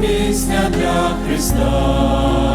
пісня для Христа.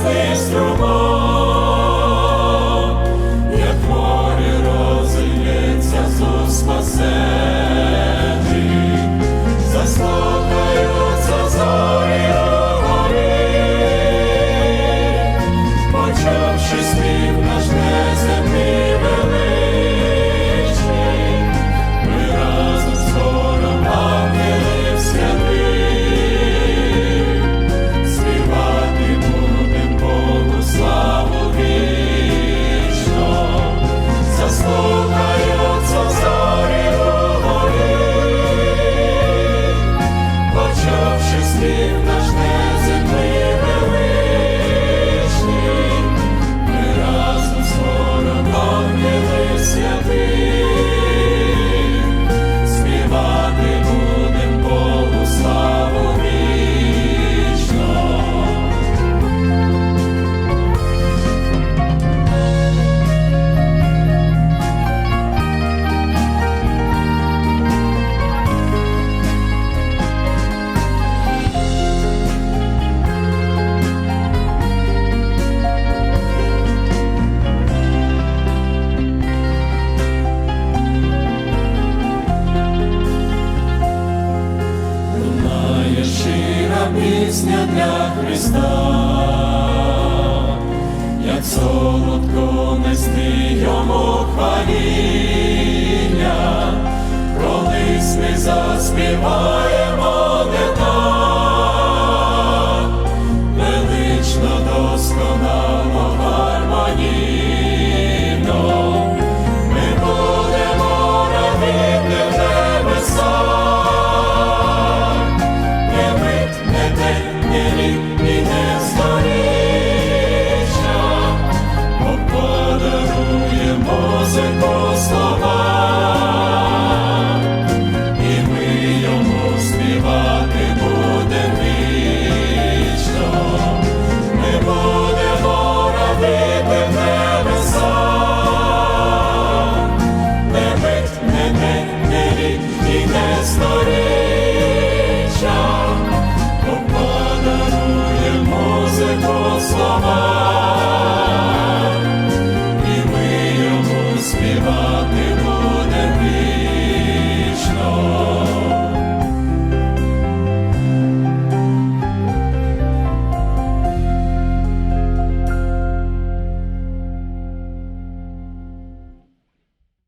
this. що встиг наш не земли. Христа, як солодко нести йому хваління, колись ми заспіваємо. Музику слова